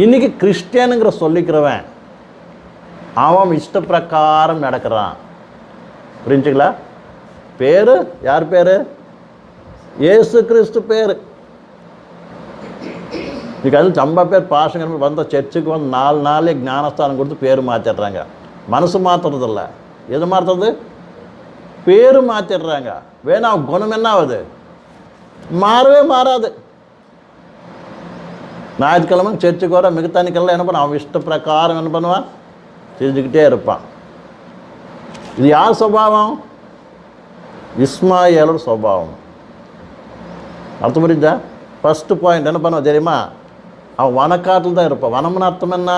இன்னைக்கு கிறிஸ்டியனுங்கிற சொல்லிக்கிறவன் அவன் இஷ்ட பிரகாரம் நடக்கிறான். புரிஞ்சுங்களா பேர் யார் பேர்? ஏசு கிறிஸ்து பேர். இன்னைக்கு அது ரொம்ப பேர் பாசங்க வந்த சர்ச்சுக்கு வந்து நாலு நாளே ஞானஸ்தானம் கொடுத்து பேர் மாற்றிடுறாங்க மனசு மாற்றுறதில்ல எது மாற்றுறது பேர் மாற்றிடுறாங்க வேணா குணம் என்ன ஆகுது? மாறவே மாறாது. ஞாயிற்றுக்கிழமை சர்ச்சுக்கு வர மிகத்தானிக்கெல்லாம் என்ன பண்ணுவான்? அவன் இஷ்ட பிரகாரம் என்ன பண்ணுவான்? செஞ்சுக்கிட்டே இருப்பான். இது யார் சுபாவம்? இஸ்மாயிலோட சுபாவம். அர்த்தம் புரியுதா? ஃபஸ்ட்டு பாயிண்ட் என்ன பண்ணுவான் தெரியுமா? அவன் வனக்காட்டில் தான் இருப்பான். வனம்னு அர்த்தம் என்ன?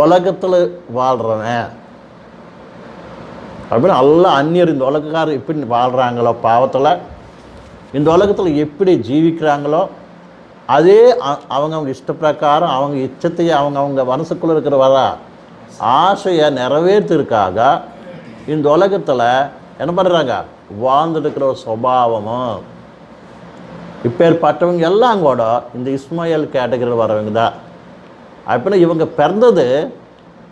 உலகத்தில் வாழ்கிறவன் அப்படின்னு எல்லாம் அந்நியர் இந்த உலகக்காரர் எப்படி வாழ்கிறாங்களோ பாவத்தில்? இந்த உலகத்தில் எப்படி ஜீவிக்கிறாங்களோ அதே அவங்கவுங்க அவங்க அவங்க இஷ்ட பிரகாரம் அவங்க இச்சத்தையே அவங்க அவங்க மனசுக்குள்ளே இருக்கிற வர ஆசையை நிறைவேற்றுறதுக்காக இந்த உலகத்தில் என்ன பண்ணுறாங்க வாழ்ந்துட்டுருக்கிற ஒரு சுபாவமும். இப்பேற்பட்டவங்க எல்லாம் கூட இந்த இஸ்மாயில் கேட்டகரியில் வரவங்க தான். அப்படின்னா இவங்க பிறந்தது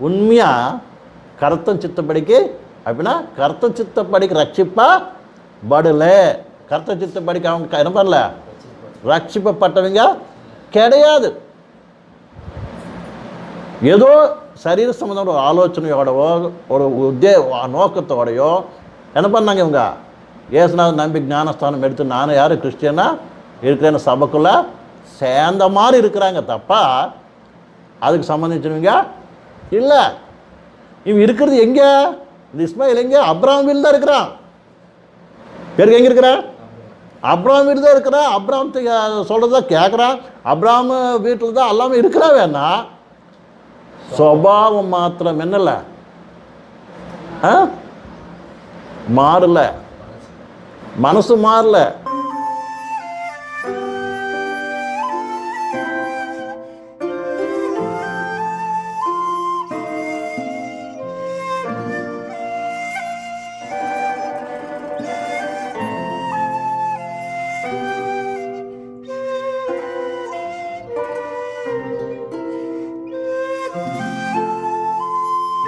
உண்மையாக கருத்தம் சித்தப்படிக்கு அப்படின்னா கருத்த சித்தப்படிக்கு ரட்சிப்பா படலை. கருத்த சித்தப்படிக்கு அவங்க என்ன பண்ணல? ரட்சிப்பப்பட்டவங்க கிடையாது. ஏதோ சரீர சம்பந்தமான ஒரு ஆலோசனையோடவோ ஒரு உத்தே நோக்கத்தோடையோ என்ன பண்ணாங்க இவங்க? ஏசுநாத நம்பி ஞானஸ்தானம் எடுத்து நானும் யார்? கிறிஸ்டியனா? இருக்கிறேன்னு சபைக்குள்ள சேர்ந்த மாதிரி இருக்கிறாங்க தப்பா? அதுக்கு சம்மந்திச்சிருவீங்க இல்லை. இவன் இருக்கிறது எங்கே? இந்த இஸ்மாயில் எங்கே அப்ராம் தான் இருக்கிறான். பேருக்கு எங்கே இருக்கிறான் அப்ராம் வீடு தான் இருக்கிறான் அப்ராம் சொல்கிறதா கேட்குறான் அப்ராம் வீட்டில் தான் எல்லாமே இருக்கிறா வேணா சுபாவம் மாத்திரம் என்னல? ஆ? மாறல. மனசு மாறல.